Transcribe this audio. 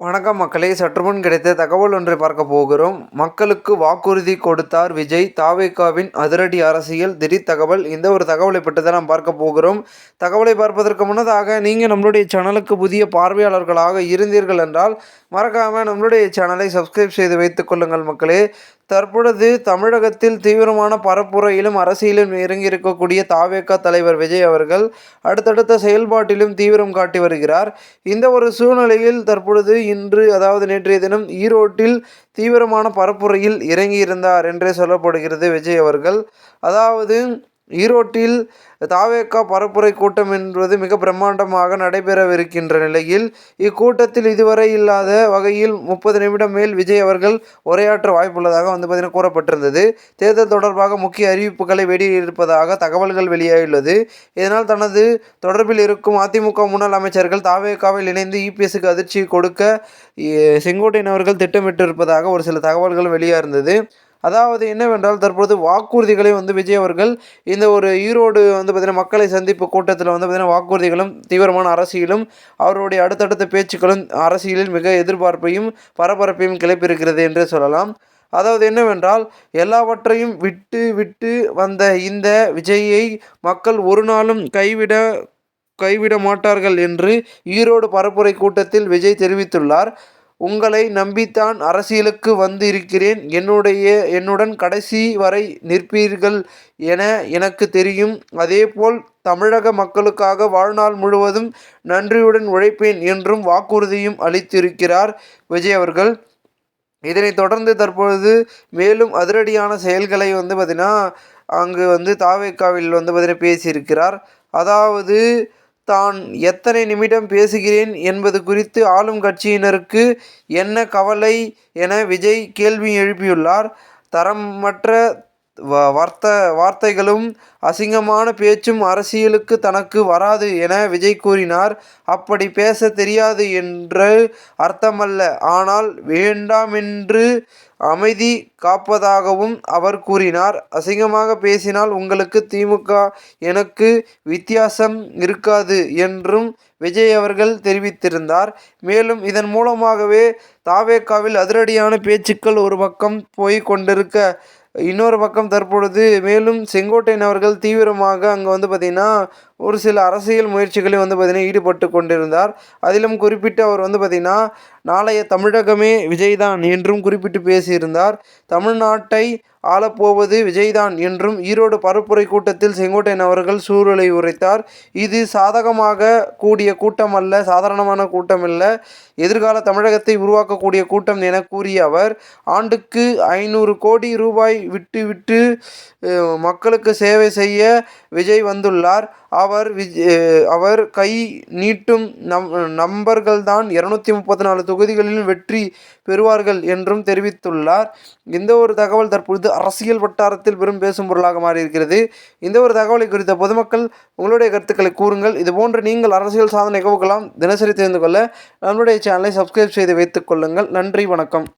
வணக்கம் மக்களே. சற்றுமுன் கிடைத்த தகவல் ஒன்றை பார்க்க போகிறோம். மக்களுக்கு வாக்குறுதி கொடுத்தார் விஜய். தாவேகாவின் அதிரடி அரசியல் திடீர் தகவல். இந்த ஒரு தகவலை பற்றி தான் நாம் பார்க்க போகிறோம். தகவலை பார்ப்பதற்கு முன்னதாக நீங்கள் நம்மளுடைய சேனலுக்கு புதிய பார்வையாளர்களாக இருந்தீர்கள் என்றால் மறக்காமல் நம்மளுடைய சேனலை சப்ஸ்கிரைப் செய்து வைத்துக் கொள்ளுங்கள் மக்களே. தற்பொழுது தமிழகத்தில் தீவிரமான பரப்புரையிலும் அரசியலும் இறங்கியிருக்கக்கூடிய தாவேக்கா தலைவர் விஜய் அவர்கள் அடுத்தடுத்த செயல்பாட்டிலும் தீவிரம் காட்டி வருகிறார். இந்த ஒரு சூழ்நிலையில் தற்பொழுது இன்று அதாவது நேற்றைய தினம் ஈரோட்டில் தீவிரமான பரப்புரையில் இறங்கியிருந்தார் என்றே சொல்லப்படுகிறது விஜய் அவர்கள். அதாவது ஈரோட்டில் தாவேக்கா பரப்புரை கூட்டம் என்பது மிக பிரம்மாண்டமாக நடைபெறவிருக்கின்ற நிலையில் இக்கூட்டத்தில் இதுவரை இல்லாத வகையில் முப்பது நிமிடம் மேல் விஜய் அவர்கள் உரையாற்ற வாய்ப்புள்ளதாக வந்து பார்த்தீங்கன்னா கூறப்பட்டிருந்தது. தேர்தல் தொடர்பாக முக்கிய அறிவிப்புகளை வெளியிட்டிருப்பதாக தகவல்கள் வெளியாகியுள்ளது. இதனால் தனது தொடர்பில் இருக்கும் அதிமுக முன்னாள் அமைச்சர்கள் தாவேக்காவில் இணைந்து இபிஎஸ்க்கு அதிர்ச்சி கொடுக்க செங்கோட்டையன் அவர்கள் திட்டமிட்டிருப்பதாக ஒரு சில தகவல்கள் வெளியாக இருந்தது அதாவது என்னவென்றால் தற்பொழுது வாக்குறுதிகளை வந்து விஜய் அவர்கள் இந்த ஒரு ஈரோடு வந்து பார்த்திங்கன்னா மக்களை சந்திப்பு கூட்டத்தில் வந்து பார்த்திங்கன்னா வாக்குறுதிகளும் தீவிரமான அரசியலும் அவருடைய அடுத்தடுத்த பேச்சுக்களும் அரசியலில் மிக எதிர்பார்ப்பையும் பரபரப்பையும் கிளப்பியிருக்கிறது என்று சொல்லலாம். அதாவது என்னவென்றால் எல்லாவற்றையும் விட்டு விட்டு வந்த இந்த விஜயை மக்கள் ஒரு நாளும் கைவிட கைவிட மாட்டார்கள் என்று ஈரோடு பரப்புரை கூட்டத்தில் விஜய் தெரிவித்துள்ளார். உங்களை நம்பித்தான் அரசியலுக்கு வந்து இருக்கிறேன் என்னுடைய என்னுடன் கடைசி வரை நிற்பீர்கள் என எனக்கு தெரியும். அதேபோல் தமிழக மக்களுக்காக வாழ்நாள் முழுவதும் நன்றியுடன் உழைப்பேன் என்றும் வாக்குறுதியும் அளித்திருக்கிறார் விஜய் அவர்கள். இதனைத் தொடர்ந்து தற்பொழுது மேலும் அதிரடியான செயல்களை வந்து பார்த்திங்கன்னா அங்கு வந்து தாவேக்காவில் வந்து பார்த்திங்கன்னா பேசியிருக்கிறார். அதாவது தான் எத்தனை நிமிடம் பேசுகிறேன் என்பது குறித்து ஆளும் கட்சியினருக்கு என்ன கவலை என விஜய் கேள்வி எழுப்பியுள்ளார். தரமற்ற வார்த்த வார்த்தைகளும் அசிங்கமான பேச்சும் அரசியலுக்கு தனக்கு வராது என விஜய் கூறினார். அப்படி பேச தெரியாது என்று அர்த்தமல்ல. ஆனால் வேண்டாமென்று அமைதி காப்பதாகவும் அவர் கூறினார். அசிங்கமாக பேசினால் உங்களுக்கு திமுக எனக்கு வித்தியாசம் இருக்காது என்றும் விஜய் அவர்கள் தெரிவித்திருந்தார். மேலும் இதன் மூலமாகவே தாவேக்காவில் அதிரடியான பேச்சுக்கள் ஒரு பக்கம் போய் கொண்டிருக்க இன்னொரு பக்கம் தற்பொழுது மேலும் செங்கோட்டையன் அவர்கள் தீவிரமாக அங்கே வந்து பார்த்திங்கன்னா ஒரு சில அரசியல் முயற்சிகளையும் வந்து பார்த்திங்கன்னா ஈடுபட்டு கொண்டிருந்தார். அதிலும் குறிப்பிட்டு அவர் வந்து பார்த்திங்கன்னா நாளைய தமிழகமே விஜய்தான் என்றும் குறிப்பிட்டு பேசியிருந்தார். தமிழ்நாட்டை ஆளப்போவது விஜய்தான் என்றும் ஈரோடு பரப்புரை கூட்டத்தில் செங்கோட்டையன் அவர்கள் சூழலை உரைத்தார். இது சாதகமாக கூடிய கூட்டம் அல்ல சாதாரணமான கூட்டம் அல்ல எதிர்கால தமிழகத்தை உருவாக்கக்கூடிய கூட்டம் என கூறிய அவர் ஆண்டுக்கு ஐநூறு கோடி ரூபாய் விட்டு விட்டு மக்களுக்கு சேவை செய்ய விஜய் வந்துள்ளார். அவர் விஜ் அவர் கை நீட்டும் நம் நம்பர்கள்தான் இரநூத்தி முப்பத்தி நாலு தொகுதிகளில் வெற்றி பெறுவார்கள் என்றும் தெரிவித்துள்ளார். இந்த ஒரு தகவல் தற்பொழுது அரசியல் வட்டாரத்தில் பெரும் பேசும் பொருளாக மாறியிருக்கிறது. இந்த ஒரு தகவலை குறித்த பொதுமக்கள் உங்களுடைய கருத்துக்களை கூறுங்கள். இதுபோன்று நீங்கள் அரசியல் சாதனை நிகழ்வுகளாம் தினசரி தெரிந்து கொள்ள நம்முடைய சேனலை சப்ஸ்கிரைப் செய்து வைத்துக் கொள்ளுங்கள். நன்றி வணக்கம்.